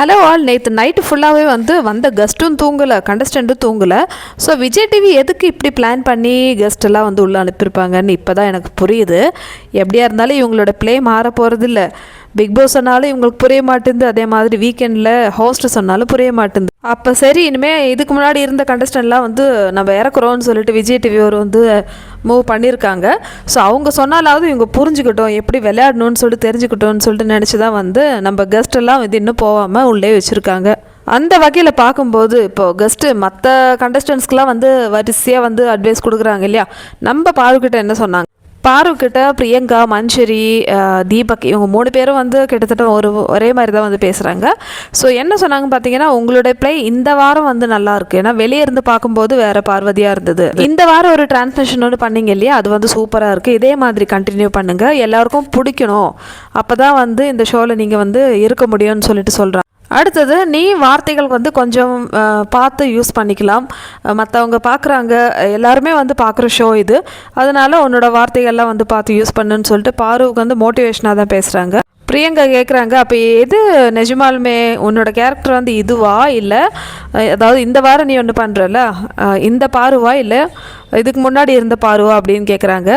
Hello all நேற்று night ஃபுல்லாகவே வந்து வந்த கெஸ்ட்டும் தூங்கலை கண்டஸ்டண்ட்டும் தூங்கலை. ஸோ விஜய் டிவி எதுக்கு இப்படி பிளான் பண்ணி கெஸ்ட்டெல்லாம் வந்து உள்ளே அனுப்பியிருப்பாங்கன்னு இப்போ தான் எனக்கு புரியுது. எப்படியா இருந்தாலும் இவங்களோட ப்ளே மாற போகிறதில்ல பிக் பாஸ் சொன்னாலும் இவங்களுக்கு புரிய மாட்டேங்குது. அதே மாதிரி வீக்கெண்டில் ஹோஸ்ட் சொன்னாலும் புரிய மாட்டேங்குது. அப்போ சரி இனிமேல் இதுக்கு முன்னாடி இருந்த கண்டஸ்டன்ட்லாம் வந்து நம்ம இறக்குறோம்னு சொல்லிட்டு விஜய் டிவி ஒரு வந்து மூவ் பண்ணியிருக்காங்க ஸோ அவங்க சொன்னாலாவது இவங்க புரிஞ்சுக்கிட்டோம் எப்படி விளையாடணும்னு சொல்லிட்டு தெரிஞ்சுக்கிட்டோம்னு சொல்லிட்டு நினச்சி தான் வந்து நம்ம கெஸ்ட்டெல்லாம் வந்து இது இன்னும் போகாமல் உள்ளே வச்சுருக்காங்க. அந்த வகையில் பார்க்கும்போது இப்போது கெஸ்ட்டு மற்ற கண்டஸ்டன்ஸ்க்கெலாம் வந்து வரிசையாக வந்து அட்வைஸ் கொடுக்குறாங்க இல்லையா? நம்ம பாருக்கிட்ட என்ன சொன்னாங்க? பாருக்கிட்ட பிரியங்கா மஞ்சரி தீபக் இவங்க மூணு பேரும் வந்து கிட்டத்தட்ட ஒரு ஒரே மாதிரி தான் வந்து பேசுகிறாங்க ஸோ என்ன சொன்னாங்க பார்த்தீங்கன்னா உங்களுடைய ப்ளே இந்த வாரம் வந்து நல்லா இருக்கு. ஏன்னா வெளியே இருந்து பார்க்கும்போது வேற பார்வதியாக இருந்தது. இந்த வாரம் ஒரு டிரான்ஸ்மிஷன் ஒன்று பண்ணீங்க இல்லையா? அது வந்து சூப்பராக இருக்குது இதே மாதிரி கண்டினியூ பண்ணுங்க. எல்லாருக்கும் பிடிக்கணும். அப்போ தான் வந்து இந்த ஷோவில் நீங்கள் வந்து இருக்க முடியும்னு சொல்லிட்டு சொல்கிறாங்க அடுத்தது நீ வார்த்தைகள் வந்து கொஞ்சம் பார்த்து யூஸ் பண்ணிக்கலாம். மற்றவங்க பார்க்குறாங்க எல்லாருமே வந்து பார்க்குற ஷோ இது. அதனால உன்னோட வார்த்தைகள்லாம் வந்து பார்த்து யூஸ் பண்ணுன்னு சொல்லிட்டு பாருவுக்கு வந்து மோட்டிவேஷனாக தான் பேசுகிறாங்க பிரியங்கா கேட்குறாங்க அப்போ எது நிஜமாலுமே உன்னோட கேரக்டர் வந்து இதுவா இல்லை? அதாவது இந்த வாரம் நீ ஒன்று பண்ணுறல இந்த பாருவா இல்லை? இதுக்கு முன்னாடி இருந்த பாருவா அப்படின்னு கேட்குறாங்க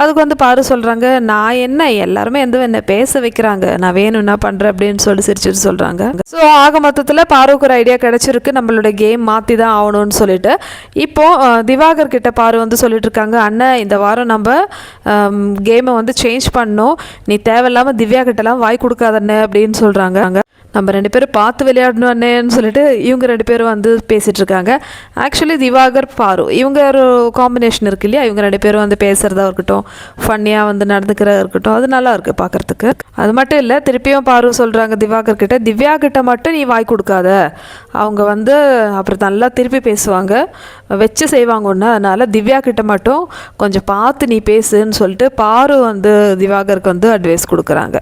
அதுக்கு வந்து பாரு சொல்கிறாங்க நான் என்ன? எல்லாருமே வந்து என்னை பேச வைக்கிறாங்க. நான் வேணும்னா பண்ணுறேன் அப்படின்னு சொல்லி சிரிச்சிட்டு சொல்கிறாங்க ஸோ ஆக மொத்தத்தில் பாருவுக்கு ஒரு ஐடியா கிடச்சிருக்கு. நம்மளோட கேம் மாற்றி தான் ஆகணும்னு சொல்லிட்டு. இப்போது திவாகர் கிட்ட பாரு வந்து சொல்லிட்டு இருக்காங்க அண்ணன் இந்த வாரம் நம்ம கேமை வந்து சேஞ்ச் பண்ணோம் நீ தேவையில்லாமல் திவ்யா கிட்டலாம் வாய் கொடுக்காதண்ணே அப்படின்னு சொல்கிறாங்க அங்கே நம்ம ரெண்டு பேரும் பார்த்து விளையாடணும் அண்ணேன்னு சொல்லிட்டு இவங்க ரெண்டு பேரும் வந்து பேசிகிட்டு இருக்காங்க. ஆக்சுவலி திவாகர் பாரு இவங்க ஒரு காம்பினேஷன் இருக்கு இல்லையா? இவங்க ரெண்டு பேரும் வந்து பேசுகிறதா இருக்கட்டும் ஃபன்னியாக வந்து நடந்துக்கிறதா இருக்கட்டும் அது நல்லா இருக்குது பார்க்குறதுக்கு. அது மட்டும் இல்லை திருப்பியும் பாரு சொல்கிறாங்க திவாகர் கிட்ட திவ்யா கிட்ட மட்டும் நீ வாய் கொடுக்காத. அவங்க வந்து அப்புறம் நல்லா திருப்பி பேசுவாங்க. வச்சு செய்வாங்க ஒன்று அதனால் திவ்யா கிட்ட மட்டும் கொஞ்சம் பார்த்து நீ பேசுன்னு சொல்லிட்டு பாரு வந்து திவாகருக்கு வந்து அட்வைஸ் கொடுக்குறாங்க.